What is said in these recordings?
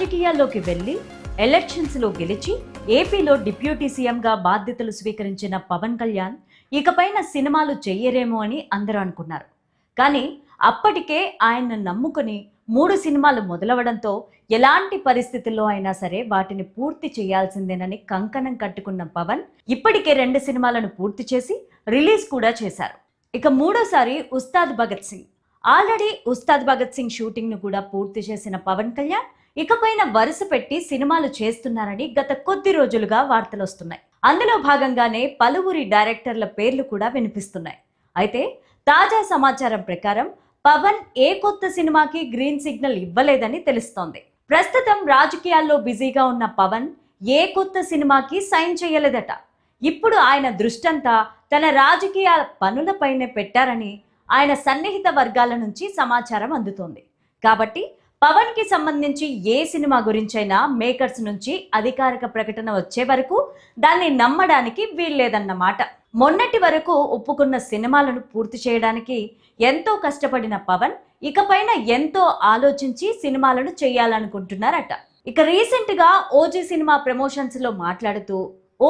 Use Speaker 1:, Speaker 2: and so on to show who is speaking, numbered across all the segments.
Speaker 1: రాజకీయాల్లోకి వెళ్ళి ఎలక్షన్స్లో గెలిచి ఏపీలో డిప్యూటీ సీఎంగా బాధ్యతలు స్వీకరించిన పవన్ కళ్యాణ్ ఇకపైన సినిమాలు చెయ్యరేమో అని అందరూ అనుకున్నారు. కానీ అప్పటికే ఆయన నమ్ముకుని మూడు సినిమాలు మొదలవడంతో ఎలాంటి పరిస్థితుల్లో అయినా సరే వాటిని పూర్తి చేయాల్సిందేనని కంకణం కట్టుకున్న పవన్ ఇప్పటికే రెండు సినిమాలను పూర్తి చేసి రిలీజ్ కూడా చేశారు. ఇక మూడోసారి ఉస్తాద్ భగత్ సింగ్. ఆల్రెడీ ఉస్తాద్ భగత్ సింగ్ షూటింగ్ను కూడా పూర్తి చేసిన పవన్ కళ్యాణ్ ఇకపైన వరుస పెట్టి సినిమాలు చేస్తున్నారని గత కొద్ది రోజులుగా వార్తలు వస్తున్నాయి. అందులో భాగంగానే పలువురి డైరెక్టర్ల పేర్లు కూడా వినిపిస్తున్నాయి. అయితే తాజా సమాచారం ప్రకారం పవన్ ఏ కొత్త సినిమాకి గ్రీన్ సిగ్నల్ ఇవ్వలేదని తెలుస్తోంది. ప్రస్తుతం రాజకీయాల్లో బిజీగా ఉన్న పవన్ ఏ కొత్త సినిమాకి సైన్ చేయలేదట. ఇప్పుడు ఆయన దృష్టంతా తన రాజకీయ పనులపైనే పెట్టారని ఆయన సన్నిహిత వర్గాల నుంచి సమాచారం అందుతోంది. కాబట్టి పవన్కి సంబంధించి ఏ సినిమా గురించైనా మేకర్స్ నుంచి అధికారిక ప్రకటన వచ్చే వరకు దాన్ని నమ్మడానికి వీల్లేదన్నమాట. మొన్నటి వరకు ఒప్పుకున్న సినిమాలను పూర్తి చేయడానికి ఎంతో కష్టపడిన పవన్ ఇకపైన ఎంతో ఆలోచించి సినిమాలను చేయాలనుకుంటున్నారట. ఇక రీసెంట్గా ఓజీ సినిమా ప్రమోషన్స్లో మాట్లాడుతూ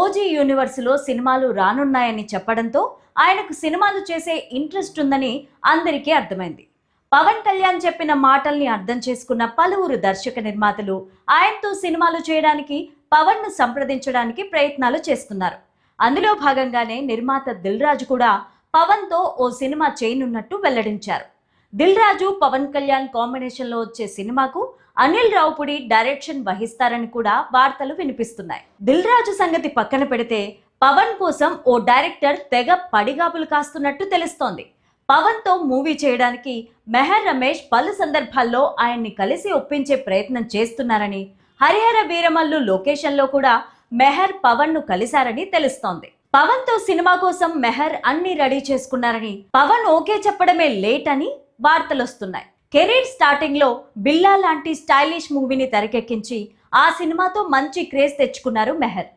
Speaker 1: ఓజీ యూనివర్స్లో సినిమాలు రానున్నాయని చెప్పడంతో ఆయనకు సినిమాలు చేసే ఇంట్రెస్ట్ ఉందని అందరికీ అర్థమైంది. పవన్ కళ్యాణ్ చెప్పిన మాటల్ని అర్థం చేసుకున్న పలువురు దర్శక నిర్మాతలు ఆయనతో సినిమాలు చేయడానికి పవన్ను సంప్రదించడానికి ప్రయత్నాలు చేస్తున్నారు. అందులో భాగంగానే నిర్మాత దిల్ రాజు కూడా పవన్తో ఓ సినిమా చేయనున్నట్టు వెల్లడించారు. దిల్ రాజు పవన్ కళ్యాణ్ కాంబినేషన్లో వచ్చే సినిమాకు అనిల్ రావుపుడి డైరెక్షన్ వహిస్తారని కూడా వార్తలు వినిపిస్తున్నాయి. దిల్ రాజు సంగతి పక్కన పెడితే పవన్ కోసం ఓ డైరెక్టర్ తెగ పడిగాపులు కాస్తున్నట్టు తెలుస్తోంది. పవన్తో మూవీ చేయడానికి మెహర్ రమేష్ పలు సందర్భాల్లో ఆయన్ని కలిసి ఒప్పించే ప్రయత్నం చేస్తున్నారని హరిహర వీరమల్లు లొకేషన్లో కూడా మెహర్ పవన్ను కలిశారని తెలుస్తోంది. పవన్తో సినిమా కోసం మెహర్ అన్ని రెడీ చేసుకున్నారని పవన్ ఓకే చెప్పడమే లేట్ అని వార్తలు వస్తున్నాయి కెరీర్ స్టార్టింగ్లో బిల్లా లాంటి స్టైలిష్ మూవీని తెరకెక్కించి ఆ సినిమాతో మంచి క్రేజ్ తెచ్చుకున్నారు మెహర్.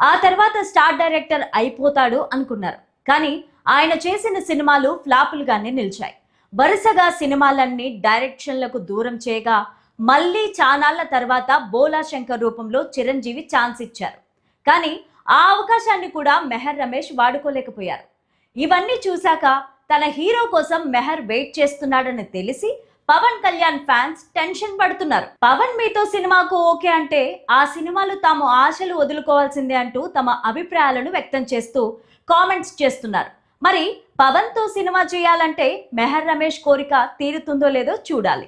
Speaker 1: ఆ తర్వాత స్టార్ డైరెక్టర్ అయిపోతాడు అనుకున్నారు. కానీ ఆయన చేసిన సినిమాలు ఫ్లాపులుగానే నిలిచాయి. వరుసగా సినిమాలన్నీ డైరెక్షన్లకు దూరం చేయగా మళ్ళీ చానాళ్ళ తర్వాత బోలా శంకర్ రూపంలో చిరంజీవి ఛాన్స్ ఇచ్చారు. కానీ ఆ అవకాశాన్ని కూడా మెహర్ రమేష్ వాడుకోలేకపోయారు. ఇవన్నీ చూశాక తన హీరో కోసం మెహర్ వెయిట్ చేస్తున్నాడని తెలిసి పవన్ కళ్యాణ్ ఫ్యాన్స్ టెన్షన్ పడుతున్నారు. పవన్ మీతో సినిమాకు ఓకే అంటే ఆ సినిమాలు తాము ఆశలు వదులుకోవాల్సిందే అంటూ తమ అభిప్రాయాలను వ్యక్తం చేస్తూ కామెంట్స్ చేస్తున్నారు. మరి పవన్తో సినిమా చేయాలంటే మెహర్ రమేష్ కోరిక తీరుతుందో లేదో చూడాలి.